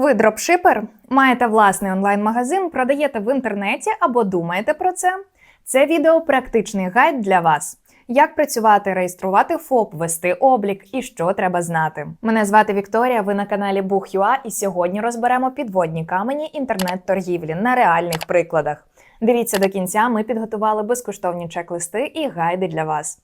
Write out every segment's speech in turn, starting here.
Ви дропшипер? Маєте власний онлайн-магазин, продаєте в інтернеті або думаєте про це? Це відео практичний гайд для вас. Як працювати, реєструвати ФОП, вести облік і що треба знати. Мене звати Вікторія. Ви на каналі Бух.ua і сьогодні розберемо підводні камені інтернет-торгівлі на реальних прикладах. Дивіться до кінця. Ми підготували безкоштовні чек-листи і гайди для вас.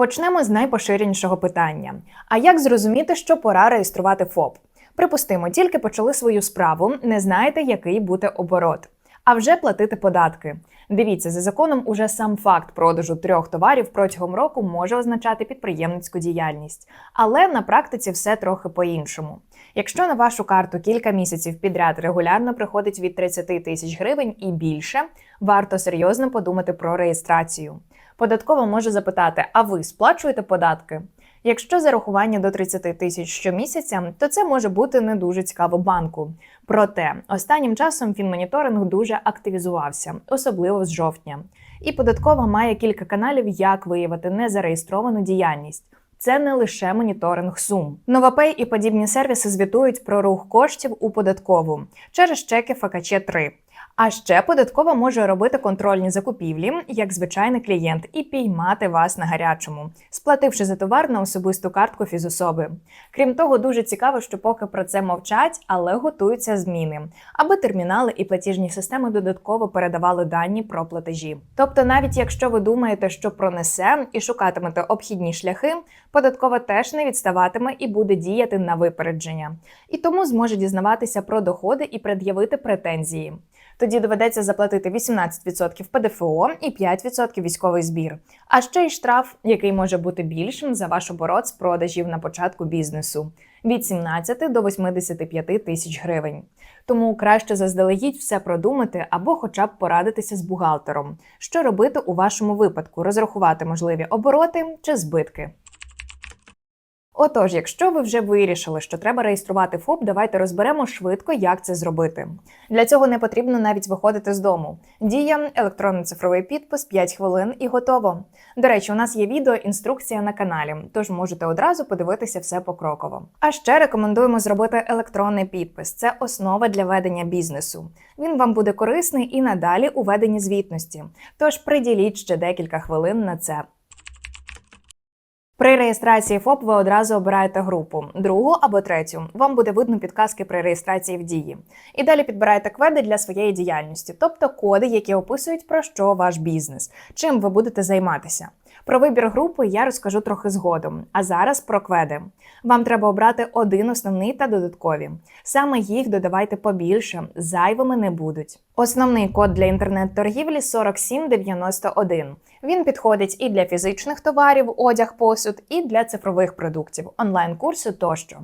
Почнемо з найпоширенішого питання: а як зрозуміти, що пора реєструвати ФОП? Припустимо, тільки почали свою справу, не знаєте, який буде оборот, а вже платити податки. Дивіться, за законом уже сам факт продажу трьох товарів протягом року може означати підприємницьку діяльність, але на практиці все трохи по-іншому. Якщо на вашу карту кілька місяців підряд регулярно приходить від 30 тисяч гривень і більше, варто серйозно подумати про реєстрацію. Податкова може запитати: а ви сплачуєте податки? Якщо зарахування до 30 тисяч щомісяця, то це може бути не дуже цікаво банку. Проте останнім часом фінмоніторинг дуже активізувався, особливо з жовтня. І податкова має кілька каналів, як виявити незареєстровану діяльність. Це не лише моніторинг сум. Новапей і подібні сервіси звітують про рух коштів у податкову через чеки ФКЧ 3 а ще податкова може робити контрольні закупівлі як звичайний клієнт і піймати вас на гарячому, сплативши за товар на особисту картку фізособи. Крім того, дуже цікаво, що поки про це мовчать, але готуються зміни, аби термінали і платіжні системи додатково передавали дані про платежі. Тобто, навіть якщо ви думаєте, що пронесе і шукатимете обхідні шляхи, податкова теж не відставатиме і буде діяти на випередження, і тому зможе дізнаватися про доходи і пред'явити претензії. Тоді доведеться заплатити 18% ПДФО і 5% військовий збір. А ще й штраф, який може бути більшим за ваш оборот з продажів на початку бізнесу від 17 до 85 тисяч гривень. Тому краще заздалегідь все продумати або, хоча б порадитися з бухгалтером, що робити у вашому випадку, розрахувати можливі обороти чи збитки. Отож, якщо ви вже вирішили, що треба реєструвати ФОП, давайте розберемо швидко, як це зробити. Для цього не потрібно навіть виходити з дому. Дія, електронний цифровий підпис, 5 хвилин і готово. До речі, у нас є відео інструкція на каналі, тож можете одразу подивитися все покроково. А ще рекомендуємо зробити електронний підпис. Це основа для ведення бізнесу. Він вам буде корисний і надалі у веденні звітності. Тож приділіть ще декілька хвилин на це. При реєстрації ФОП ви одразу обираєте групу, другу або третю. Вам буде видно підказки при реєстрації в дії. І далі підбираєте кведи для своєї діяльності, тобто коди, які описують про що ваш бізнес, чим ви будете займатися. Про вибір групи я розкажу трохи згодом. А зараз про кведи. Вам треба обрати один основний та додаткові. Саме їх додавайте побільше, зайвими не будуть. Основний код для інтернет-торгівлі 4791. Він підходить і для фізичних товарів, одяг, посуд, і для цифрових продуктів, онлайн-курсу тощо.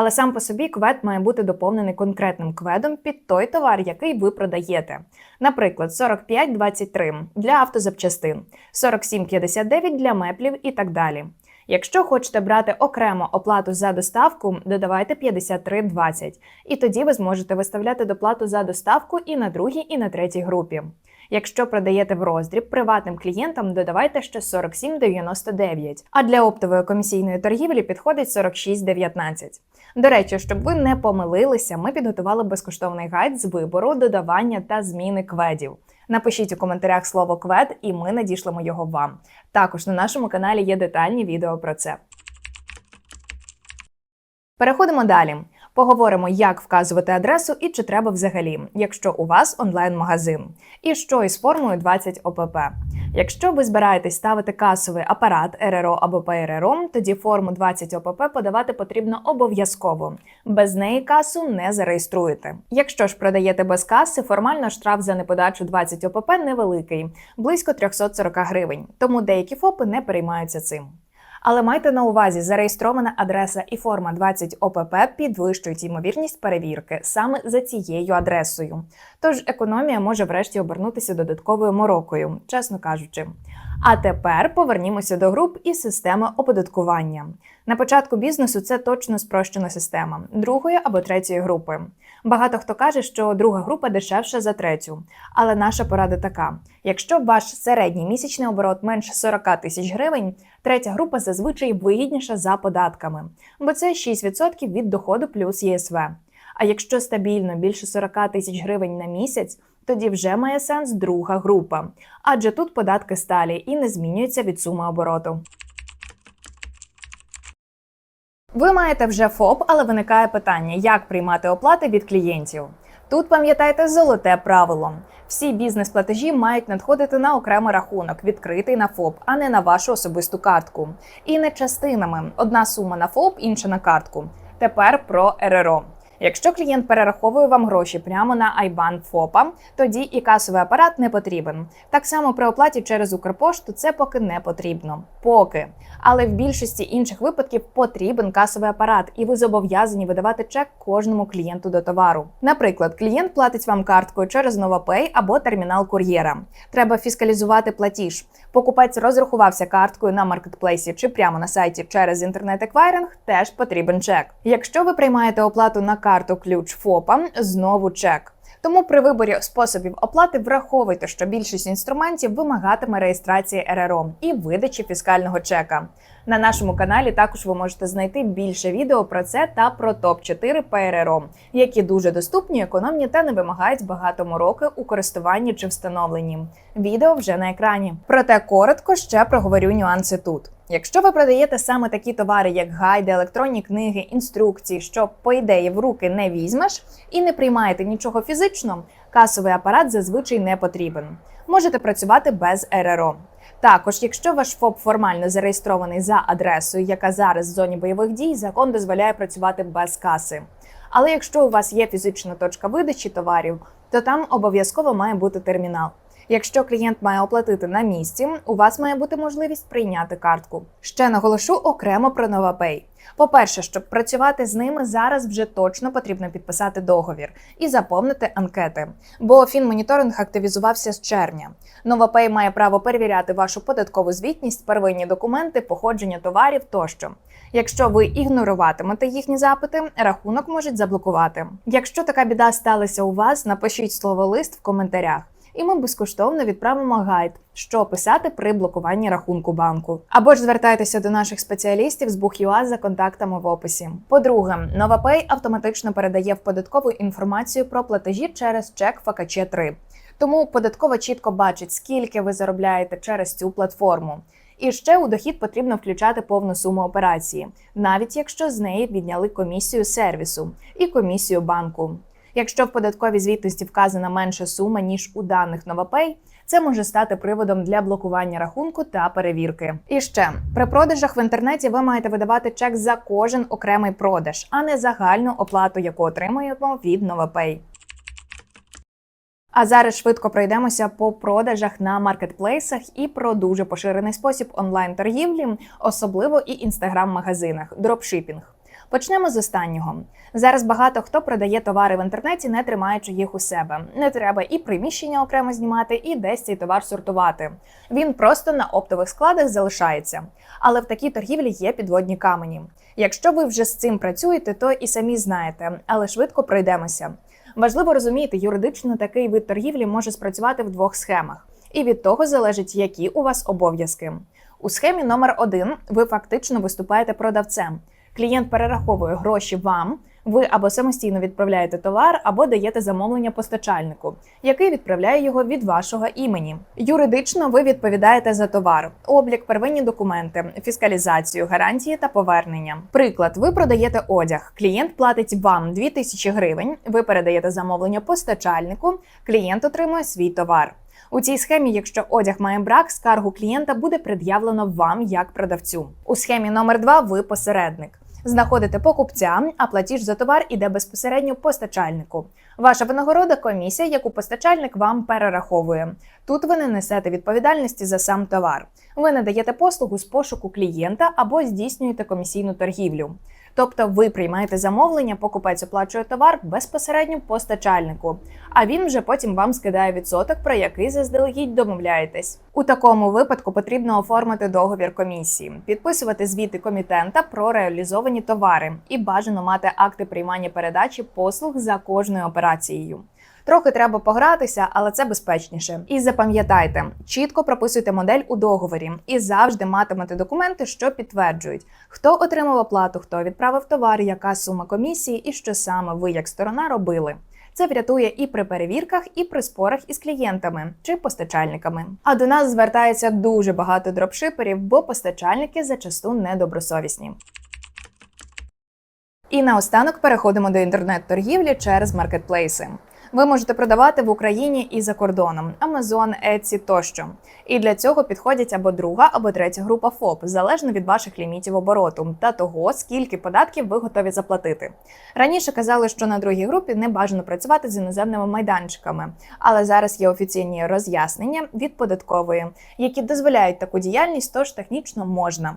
Але сам по собі квед має бути доповнений конкретним кведом під той товар, який ви продаєте. Наприклад, 4523 для автозапчастин, 4759 для меблів і так далі. Якщо хочете брати окремо оплату за доставку, додавайте 53,20, і тоді ви зможете виставляти доплату за доставку і на другій, і на третій групі. Якщо продаєте в роздріб приватним клієнтам, додавайте ще 47,99, а для оптової комісійної торгівлі підходить 46,19. До речі, щоб ви не помилилися, ми підготували безкоштовний гайд з вибору, додавання та зміни кведів. Напишіть у коментарях слово квед, і ми надішлемо його вам. Також на нашому каналі є детальні відео про це. Переходимо далі. Поговоримо, як вказувати адресу і чи треба взагалі, якщо у вас онлайн-магазин, і що із формою 20 ОПП. Якщо ви збираєтесь ставити касовий апарат РРО або ПРРО, тоді форму 20 ОПП подавати потрібно обов'язково. Без неї касу не зареєструєте. Якщо ж продаєте без каси, формально штраф за неподачу 20 ОПП невеликий, близько 340 гривень. Тому деякі ФОПи не переймаються цим. Але майте на увазі, зареєстрована адреса і форма 20 ОПП підвищують ймовірність перевірки саме за цією адресою. Тож економія може врешті обернутися додатковою морокою, чесно кажучи. А тепер повернімося до груп і системи оподаткування. На початку бізнесу це точно спрощена система другої або третьої групи. Багато хто каже, що друга група дешевша за третю. Але наша порада така: якщо ваш середній місячний оборот менше 40 тисяч гривень, третя група зазвичай вигідніша за податками, бо це 6% від доходу плюс ЄСВ. А якщо стабільно більше 40 тисяч гривень на місяць, тоді вже має сенс друга група, адже тут податки сталі і не змінюються від суми обороту. Ви маєте вже ФОП, але виникає питання, як приймати оплати від клієнтів. Тут пам'ятайте золоте правило: всі бізнес-платежі мають надходити на окремий рахунок, відкритий на ФОП, а не на вашу особисту картку. І не частинами: одна сума на ФОП, інша на картку. Тепер про РРО. Якщо клієнт перераховує вам гроші прямо на IBAN ФОПа, тоді і касовий апарат не потрібен. Так само при оплаті через Укрпошту це поки не потрібно. Поки. Але в більшості інших випадків потрібен касовий апарат, і ви зобов'язані видавати чек кожному клієнту до товару. Наприклад, клієнт платить вам карткою через NovaPay або термінал кур'єра. Треба фіскалізувати платіж. Покупець розрахувався карткою на маркетплейсі чи прямо на сайті через інтернет-еквайринг, теж потрібен чек. Якщо ви приймаєте оплату на карту ключ ФОПа, знову чек. Тому при виборі способів оплати враховуйте, що більшість інструментів вимагатиме реєстрації РРО і видачі фіскального чека. На нашому каналі також ви можете знайти більше відео про це та про топ 4 ПРРО, які дуже доступні, економні та не вимагають багато мороки у користуванні чи встановленні. Відео вже на екрані. Проте коротко ще проговорю нюанси тут. Якщо ви продаєте саме такі товари, як гайди, електронні книги, інструкції, що по ідеї в руки не візьмеш, і не приймаєте нічого фізично, касовий апарат зазвичай не потрібен. Можете працювати без РРО. Також, якщо ваш ФОП формально зареєстрований за адресою, яка зараз в зоні бойових дій, закон дозволяє працювати без каси. Але якщо у вас є фізична точка видачі товарів, то там обов'язково має бути термінал. Якщо клієнт має оплатити на місці, у вас має бути можливість прийняти картку. Ще наголошу окремо про NovaPay. По-перше, щоб працювати з ними зараз вже точно потрібно підписати договір і заповнити анкети, бо фінмоніторинг активізувався з червня. NovaPay має право перевіряти вашу податкову звітність, первинні документи, походження товарів тощо. Якщо ви ігноруватимете їхні запити, рахунок можуть заблокувати. Якщо така біда сталася у вас, напишіть слово лист в коментарях і ми безкоштовно відправимо гайд, що писати при блокуванні рахунку банку. Або ж звертайтеся до наших спеціалістів з Бух.ua за контактами в описі. По-друге, NovaPay автоматично передає в податкову інформацію про платежі через чек ФКЧ 3 Тому податкова чітко бачить, скільки ви заробляєте через цю платформу. І ще у дохід потрібно включати повну суму операції, навіть якщо з неї відняли комісію сервісу і комісію банку. Якщо в податковій звітності вказана менша сума ніж у даних NovaPay, це може стати приводом для блокування рахунку та перевірки. І ще при продажах в інтернеті ви маєте видавати чек за кожен окремий продаж, а не загальну оплату, яку отримуємо від NovaPay. А зараз швидко пройдемося по продажах на маркетплейсах і про дуже поширений спосіб онлайн-торгівлі, особливо і інстаграм-магазинах дропшипінг. Почнемо з останнього. Зараз багато хто продає товари в інтернеті, не тримаючи їх у себе. Не треба і приміщення окремо знімати, і десь цей товар сортувати. Він просто на оптових складах залишається. Але в такій торгівлі є підводні камені. Якщо ви вже з цим працюєте, то і самі знаєте, але швидко пройдемося. Важливо розуміти, юридично такий вид торгівлі може спрацювати в двох схемах, і від того залежить, які у вас обов'язки. У схемі номер один ви фактично виступаєте продавцем. Клієнт перераховує гроші вам. Ви або самостійно відправляєте товар, або даєте замовлення постачальнику, який відправляє його від вашого імені. Юридично ви відповідаєте за товар, облік, первинні документи, фіскалізацію, гарантії та повернення. Приклад, ви продаєте одяг. Клієнт платить вам 2000 гривень. Ви передаєте замовлення постачальнику. Клієнт отримує свій товар. У цій схемі, якщо одяг має брак, скаргу клієнта буде пред'явлено вам як продавцю. У схемі номер 2 ви посередник. Знаходите покупця, а платіж за товар іде безпосередньо постачальнику. Ваша винагорода комісія, яку постачальник вам перераховує. Тут ви не несете відповідальності за сам товар. Ви надаєте послугу з пошуку клієнта або здійснюєте комісійну торгівлю. Тобто ви приймаєте замовлення, покупець оплачує товар безпосередньо постачальнику, а він вже потім вам скидає відсоток, про який заздалегідь домовляєтесь. У такому випадку потрібно оформити договір комісії, підписувати звіти комітента про реалізовані товари і бажано мати акти приймання передачі послуг за кожною операцією. Трохи треба погратися, але це безпечніше. І запам'ятайте, чітко прописуйте модель у договорі і завжди матимете документи, що підтверджують, хто отримав оплату, хто відправив товар, яка сума комісії і що саме ви як сторона робили. Це врятує і при перевірках, і при спорах із клієнтами чи постачальниками. А до нас звертається дуже багато дропшиперів, бо постачальники зачасту недобросовісні. І наостанок переходимо до інтернет-торгівлі через маркетплейси. Ви можете продавати в Україні і за кордоном Amazon, Etsy тощо. І для цього підходять або друга, або третя група ФОП, залежно від ваших лімітів обороту та того, скільки податків ви готові заплатити. Раніше казали, що на другій групі не бажано працювати з іноземними майданчиками, але зараз є офіційні роз'яснення від податкової, які дозволяють таку діяльність, тож технічно можна.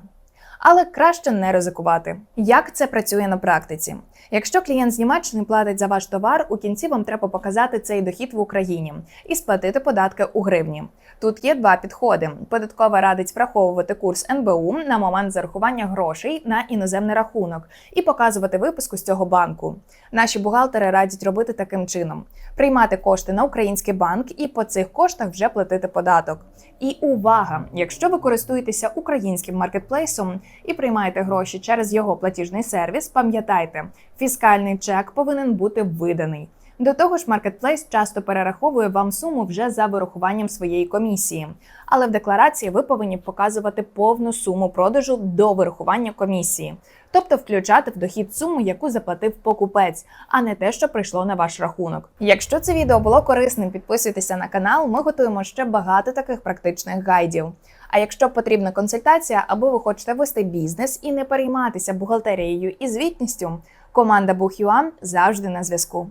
Але краще не ризикувати. Як це працює на практиці? Якщо клієнт з Німеччини платить за ваш товар, у кінці вам треба показати цей дохід в Україні і сплатити податки у гривні. Тут є два підходи. Податкова радить враховувати курс НБУ на момент зарахування грошей на іноземний рахунок і показувати виписку з цього банку. Наші бухгалтери радять робити таким чином: приймати кошти на український банк і по цих коштах вже платити податок. І увага! Якщо ви користуєтеся українським маркетплейсом і приймаєте гроші через його платіжний сервіс, пам'ятайте, фіскальний чек повинен бути виданий. До того ж, маркетплейс часто перераховує вам суму вже за вирахуванням своєї комісії, але в декларації ви повинні показувати повну суму продажу до вирахування комісії, тобто включати в дохід суму, яку заплатив покупець, а не те, що прийшло на ваш рахунок. Якщо це відео було корисним, підписуйтеся на канал. Ми готуємо ще багато таких практичних гайдів. А якщо потрібна консультація, або ви хочете вести бізнес і не перейматися бухгалтерією і звітністю, команда BookUA завжди на зв'язку.